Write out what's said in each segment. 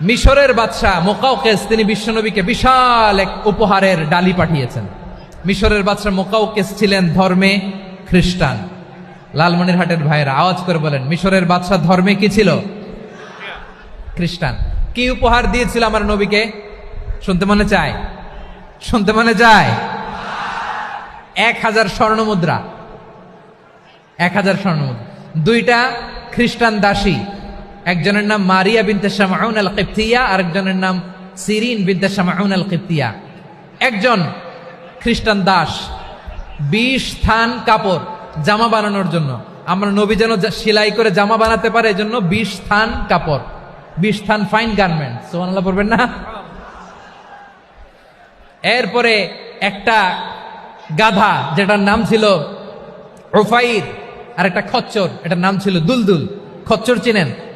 মিশরের বাদশাহ মোকাউকেস তিনি বিশ্বনবীকে বিশাল এক উপহারের ডালি পাঠিয়েছেন। মিশরের বাদশাহ মোকাউকেস ছিলেন ধর্মে খ্রিস্টান। লালমনিরহাটের ভাইয়েরা আওয়াজ করে বলেন, মিশরের বাদশাহ ধর্মে কি ছিল? খ্রিস্টান, কি উপহার দিয়েছিল আমার নবীকে? শুনতে মনে চায়। শুনতে মনে চায়? এক হাজার স্বর্ণ মুদ্রা। এক হাজার স্বর্ণ মুদ্রা। দুইটা খ্রিস্টান দাসী। একজনের নাম মারিয়া বিনতে শামাউন আল কিপ্তিয়া আরেকজনের নাম সিরিন বিনতে শামাউন আল কিপ্তিয়া একজন খ্রিস্টান দাস, বিশ থান কাপড় জামা বানানোর জন্য। আমরা নবী যেন সেলাই করে জামা বানাতে পারে, এজন্য বিশ থান কাপড়, বিশ থান ফাইন গার্মেন্ট সোমানাল্লাহ পড়বেন না? এরপরে একটা গাধা, যেটার নাম ছিল ওফাইর আর একটা খচ্চর, এটার নাম ছিল দুলদুল। খচ্চর চিনেন?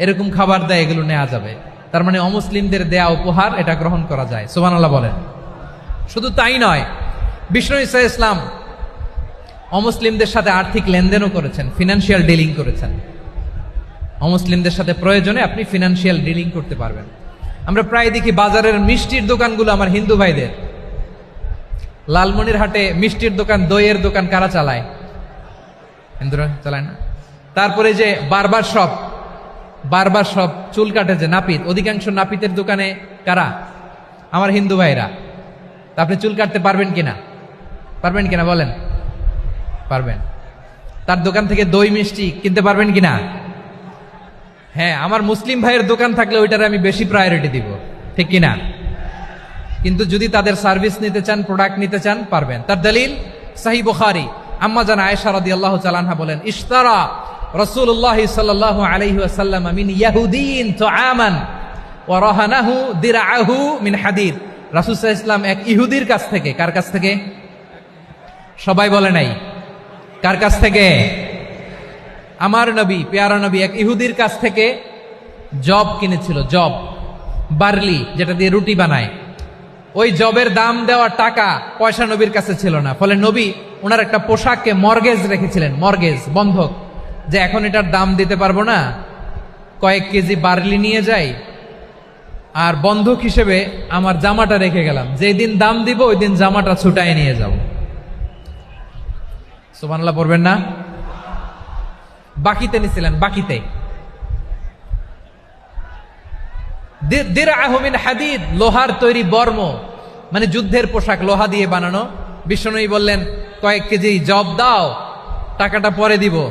এরকম খাবার দেয়, এগুলো নেওয়া যাবে। তার মানে অমুসলিমদের দেয়া উপহার, এটা গ্রহণ করা যায়। সুবহানাল্লাহ বলেন। শুধু তাই নয়, বিষ্ণু ইসা ইসলাম অমুসলিমদের সাথে আর্থিক লেনদেনও করেছেন ফিনান্সিয়াল ডিলিং করেছেন। অমুসলিমদের সাথে প্রয়োজনে আপনি ফিনান্সিয়াল ডিলিং করতে পারবেন। আমরা প্রায় দেখি বাজারের মিষ্টির দোকানগুলো আমার হিন্দু ভাইদের। লালমনির হাটে মিষ্টির দোকান, দইয়ের দোকান কারা চালায়? হিন্দুরা চালায় না? তারপরে যে বারবার শপ বারবার সব চুল কাটে যে নাপিত, অধিকাংশ নাপিতের দোকানে কারা? আমার হিন্দু ভাইরা। তা আপনি চুল কাটতে পারবেন কিনা? পারবেন কিনা বলেন? পারবেন। তার দোকান থেকে দই মিষ্টি কিনতে পারবেন কিনা? হ্যাঁ আমার মুসলিম ভাইয়ের দোকান থাকলে ওইটারে আমি বেশি প্রায়োরিটি দিব। ঠিক কিনা? কিন্তু যদি তাদের সার্ভিস নিতে চান প্রোডাক্ট নিতে চান, পারবেন। তার দলিল, সাহি বুখারি, আম্মা জান আয়েশা রাদিয়াল্লাহু চালানহা বলেন, ইশতারা রাসূলুল্লাহ সাল্লাল্লাহু আলাইহি ওয়াসাল্লাম মিন ইয়াহুদিন তুআমান, ওয়া রাহানাহু দিরআহু মিন হাদিদ। রাসূল সাল্লাল্লাহু আলাইহি ইসলাম এক ইহুদির কাছ থেকে, কার কাছ থেকে? সবাই বলে নাই। কার কাছ থেকে? আমার নবী, পেয়ারা নবী এক ইহুদির কাছ থেকে জব কিনেছিল, জব, বার্লি, যেটা দিয়ে রুটি বানায়। ওই জবের দাম দেওয়া টাকা পয়সা নবীর কাছে ছিল না। ফলে নবী, ওনার একটা পোশাককে মর্গেজ রেখেছিলেন, মর্গেজ, বন্ধক। যে এখন এটার দাম দিতে পারব না, কয়েক কেজি বার্লি নিয়ে যাই, আর বন্ধক হিসেবে আমার জামাটা রেখে গেলাম। যেই দিন দাম দিব, ওই দিন জামাটা ছুটাই নিয়ে যাব। সুবহানাল্লাহ, পড়বেন না? বাকিতে নিছিলেন, বাকিতে। দি- দিরআহু মিন হাদিদ, লোহার তৈরি বর্ম। মানে যুদ্ধের পোশাক, লোহা দিয়ে বানানো। বিষ্ণুই বললেন, কয়েক কেজি জব দাও, টাকাটা পরে দিব।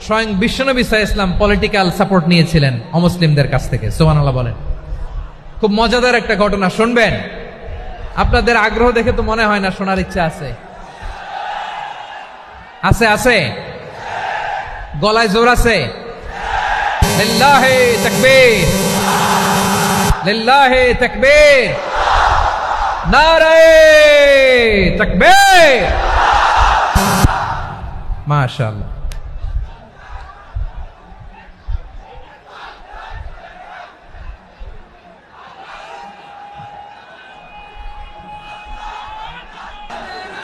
স্বয়ং বিশ্বনবী সাহা ইসলাম পলিটিক্যাল সাপোর্ট নিয়েছিলেন অমুসলিমদের কাছ থেকে সোহান আল্লাহ বলেন। খুব মজাদার একটা ঘটনা, শুনবেন? আপনাদের আগ্রহ দেখে তো মনে হয় না, শোনার ইচ্ছা আছে। আছে আছে? গলায় জোর আছে? লিল্লাহে